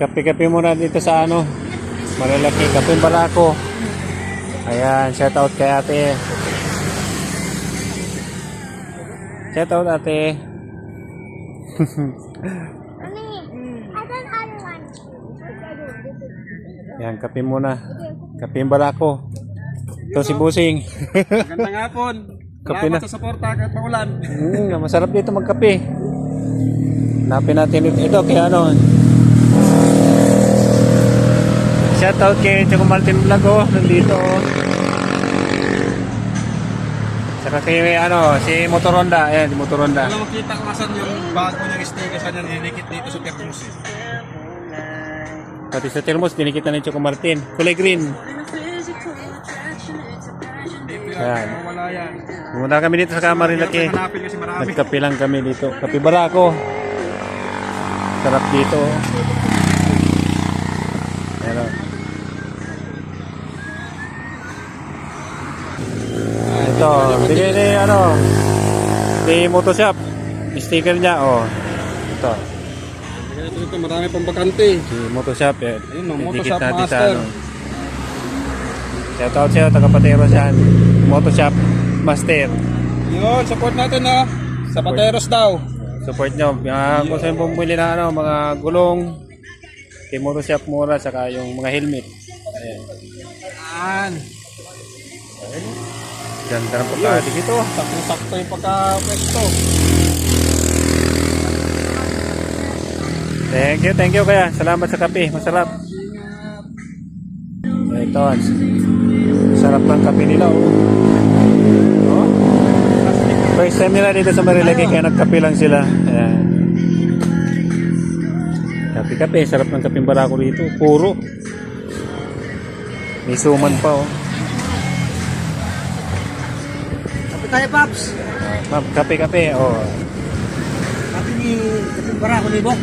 Kape-kape muna dito sa ano. Malalaki. Kape Barako. Ayan, shout out kay ate. Shout out ate. I don't other one. Yan, kape muna. Kape Barako. Ito si Busing. Magandang hapon. Kape na. Sa suporta kahit maulan. Mm, masarap dito magkape. Hanapin natin ito, ito kay ano. Shout out kay Choco Martin Vlog oh, nandito oh. Saka kay ano, si Motoronda, ayan, si Motoronda. Alam makita ko nasan yung bago niyang sticker sa niya nilikit dito sa Termus. eh. Pati sa thermos, dinikita ni Choco Martin. Kulay green. Dito Yan. yan. Wala yan. Pumunta kami dito sa kasi marami. Nagkape lang kami dito. Kape Barako. Sarap dito. oh. Ayan o. Ito, bigay ni ano, ni Motoshop. Sticker niya, oh. Ito, ito, marami pang bakante. si Motoshop. Eh. Ayun, no, Motoshop Master. ano. Shout out sa'yo, taga-patero siyan. Motoshop Master. Yun, support natin ha. Sa Pateros daw. Support nyo. Mga kung saan bumili ng ano, mga gulong, kay Motoshop mura, saka yung mga helmet. Ayan. Yan. Ganda ng pagkadig ito. Sakto-sakto yung pagka-pwesto. Thank you, thank you kaya. Salamat sa kape. Masarap. Ito. Sarap ng kape nila. Oh. First time nila dito sa Marilaki kaya nagkape lang sila. Ayan. Kape-kape. Sarap ng kapeng barako dito. Puro. May suman pa oh. Sabi tayo, Paps. Ma'am, kape-kape. Oh. Sabi ni Kapit Barako ni Bok.